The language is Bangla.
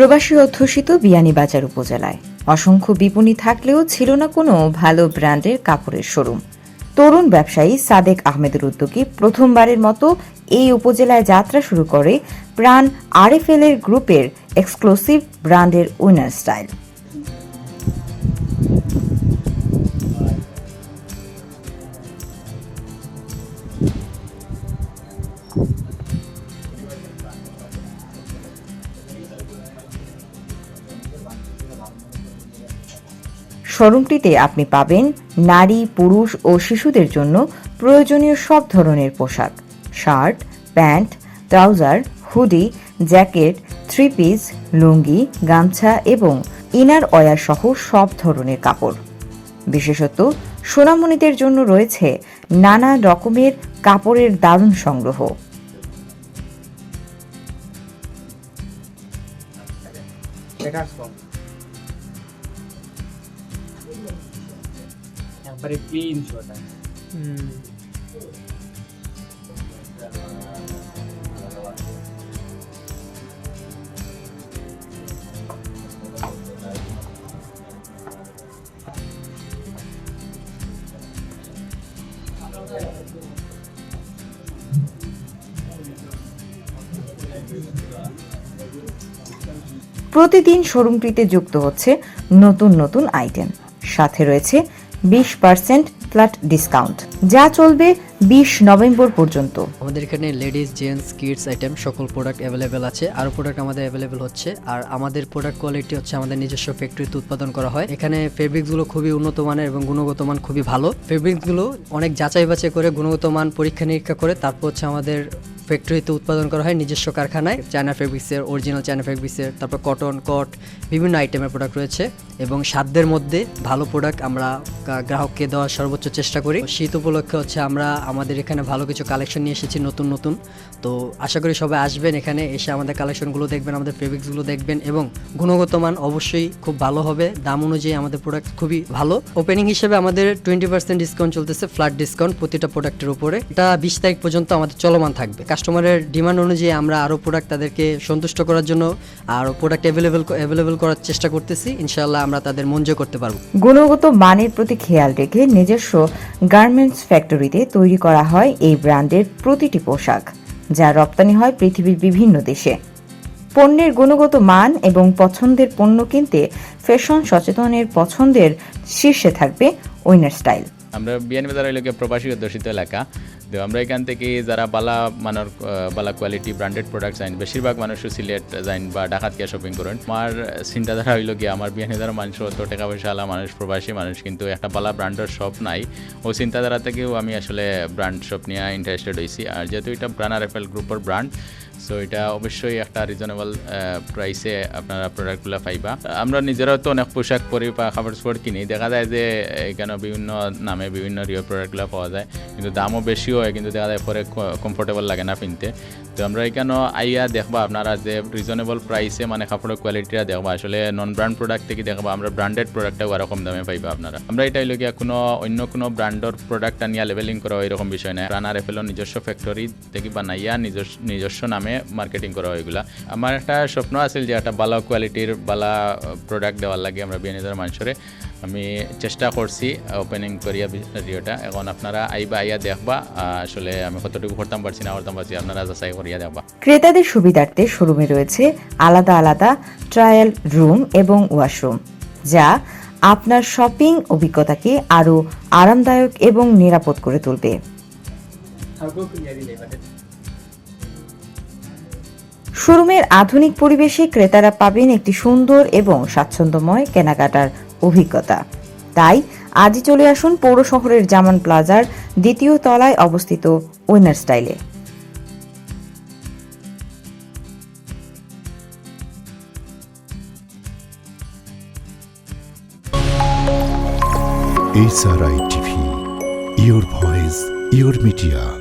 প্রবাসী অধ্যুষিত বিয়ানীবাজার উপজেলায়। অসংখ্য বিপণী থাকলেও ছিল না কোনো ভালো ব্র্যান্ডের কাপড়ের শোরুম। তরুণ ব্যবসায়ী সাদেক আহমেদের উদ্যোগে প্রথমবারের মতো এই উপজেলায় যাত্রা শুরু করে প্রাণ আরএফএল এর গ্রুপের এক্সক্লুসিভ ব্র্যান্ডের উইনার স্টাইল। শোরুমটিতে আপনি পাবেন নারী, পুরুষ ও শিশুদের জন্য প্রয়োজনীয় সব ধরনের পোশাক। Shirt, pant, trouser, hoodie, jacket three piece lungi, গামছা এবং ইনার অয়ার সহ সব ধরনের কাপড়। বিশেষত সোনামণিদের জন্য রয়েছে নানা রকমের কাপড়ের দারুণ সংগ্রহ। শোটা প্রতিদিন শোরুমটিতে যুক্ত হচ্ছে নতুন নতুন আইটেম সাথে রয়েছে বিশ পার্সেন্ট ফ্ল্যাট ডিসকাউন্ট, যা চলবে বিশ নভেম্বর পর্যন্ত। আমাদের এখানে লেডিস, জেন্টস, কিডস আইটেম সকল প্রোডাক্ট অ্যাভেলেবেল আছে। আরও প্রোডাক্ট আমাদের অ্যাভেলেবেল হচ্ছে। আর আমাদের প্রোডাক্ট কোয়ালিটি হচ্ছে আমাদের নিজস্ব ফ্যাক্টরিতে উৎপাদন করা হয়। এখানে ফেব্রিক্সগুলো খুবই উন্নত মানের এবং গুণগত মান খুবই ভালো। ফেব্রিক্সগুলো অনেক যাচাই বাছাই করে, গুণগত মান পরীক্ষা নিরীক্ষা করে, তারপর হচ্ছে আমাদের ফ্যাক্টরিতে উৎপাদন করা হয় নিজস্ব কারখানায়। চায়না ফেব্রিক্সের অরিজিনাল চায়না ফেব্রিক্সের তারপর কটন কট বিভিন্ন আইটেমের প্রোডাক্ট রয়েছে এবং সাধ্যের মধ্যে ভালো প্রোডাক্ট আমরা গ্রাহককে দেওয়ার সর্বোচ্চ চেষ্টা করি। শীত উপলক্ষে হচ্ছে আমরা আমাদের এখানে ভালো কিছু কালেকশন নিয়ে এসেছি নতুন নতুন। তো আশা করি সবাই আসবেন এখানে, এসে আমাদের কালেকশনগুলো দেখবেন, আমাদের ফেব্রিক্সগুলো দেখবেন এবং গুণগত মান অবশ্যই খুব ভালো হবে। দাম অনুযায়ী আমাদের প্রোডাক্ট খুবই ভালো। ওপেনিং হিসেবে আমাদের টোয়েন্টি পার্সেন্ট ডিসকাউন্ট চলতেছে ফ্ল্যাট ডিসকাউন্ট প্রতিটা প্রোডাক্টের উপরে। এটা বিশ তারিখ পর্যন্ত আমাদের চলমান থাকবে। কাস্টমারের ডিমান্ড অনুযায়ী আমরা আরও প্রোডাক্ট তাদেরকে সন্তুষ্ট করার জন্য আরও প্রোডাক্ট অ্যাভেলেবেল অ্যাভেলেবেল করার চেষ্টা করতেছি। ইনশাআল্লাহ আমরা তাদের মন জয় করতে পারব। গুণগত মানের প্রতি খেয়াল রেখে নিজস্ব গার্মেন্টস ফ্যাক্টরিতে তৈরি করা হয় এই ব্র্যান্ডের প্রতিটি পোশাক যা রপ্তানি হয় পৃথিবীর বিভিন্ন দেশে। পণ্যের গুণগত মান এবং পছন্দের পণ্য কিনতে ফ্যাশন সচেতনের পছন্দের শীর্ষে থাকবে উইনার স্টাইল আমরা বিয়ানীবাজার এলাকা প্রবাসী অধ্যুষিত এলাকা। তো আমরা এখান থেকে যারা বালা মানের বালা কোয়ালিটি ব্র্যান্ডেড প্রোডাক্ট আইন, বেশিরভাগ মানুষ সিলেট যাইন বা ডাকাত গিয়া শপিং করেন। আমার চিন্তাধারা হইল গিয়ে, আমার বিয়ানীবাজার মানুষ অত টাকা পয়সা আলা মানুষ, প্রবাসী মানুষ, কিন্তু একটা বালা ব্র্যান্ডের শপ নাই। ও চিন্তাধারা থেকেও আমি আসলে ব্র্যান্ড শপ নিয়ে ইন্টারেস্টেড হয়েছি আর যেহেতু এটা ব্রানার এফএল গ্রুপের ব্র্যান্ড সো এটা অবশ্যই একটা রিজনেবল প্রাইসে আপনারা প্রোডাক্টগুলো পাইবা। আমরা নিজেরাও তো অনেক পোশাক পরি বা খাবার স্পোর্ট কিনি। দেখা যায় যে, এখানে বিভিন্ন নামে বিভিন্ন রিও প্রোডাক্টগুলো পাওয়া যায়। কিন্তু দামও বেশি হয়, কিন্তু দেখা যায় পরে কমফোর্টেবল লাগে না কিনতে তো আমরা এখানে আইয়া দেখবা আপনারা যে রিজনেবল প্রাইসে মানে কাপড়ের কোয়ালিটিটা দেখবা। আসলে নন ব্র্যান্ড প্রোডাক্ট থেকে দেখবা, আমরা ব্র্যান্ডেড প্রোডাক্টটাও আরও কম দামে পাইবা আপনারা। আমরা এটা হইল গিয়া কোনো, অন্য কোনো ব্র্যান্ডের প্রোডাক্ট আনিয়া লেভেলিং করা এরকম বিষয় না রানার এফেলও নিজস্ব ফ্যাক্টরি থেকে বানাইয়া নিজস্ব নিজস্ব নামে মার্কেটিং করা হয় এগুলা। আমার একটা স্বপ্ন আছিল যে একটা ভালো কোয়ালিটির ভালো প্রোডাক্ট দেওয়ার লাগে আমরা বিয়ানীদের মানুষের আমি চেষ্টা করছি ওপেনিং করিয়া ভিডিওটা। এখন আপনারা আইবা আইয়া দেখবা আসলে আমি কতটুকু করতাম পারছি না করতাম পারছি আপনারা যাচাই করিয়া দেখবা। ক্রেতাদের সুবিধার্থে শোরুমে রয়েছে আলাদা আলাদা ট্রায়াল রুম এবং ওয়াশরুম যা আপনার শপিং অভিজ্ঞতাকে আরও আরামদায়ক এবং নিরাপদ করে তুলবে। শোরুমের আধুনিক পরিবেশে ক্রেতারা পাবেন একটি সুন্দর এবং স্বাচ্ছন্দ্যময় কেনাকাটার অভিজ্ঞতা তাই আজই চলে আসুন পৌর শহরের জামান প্লাজার দ্বিতীয় তলায় অবস্থিত উইনার স্টাইলে SRI TV, your voice, your media.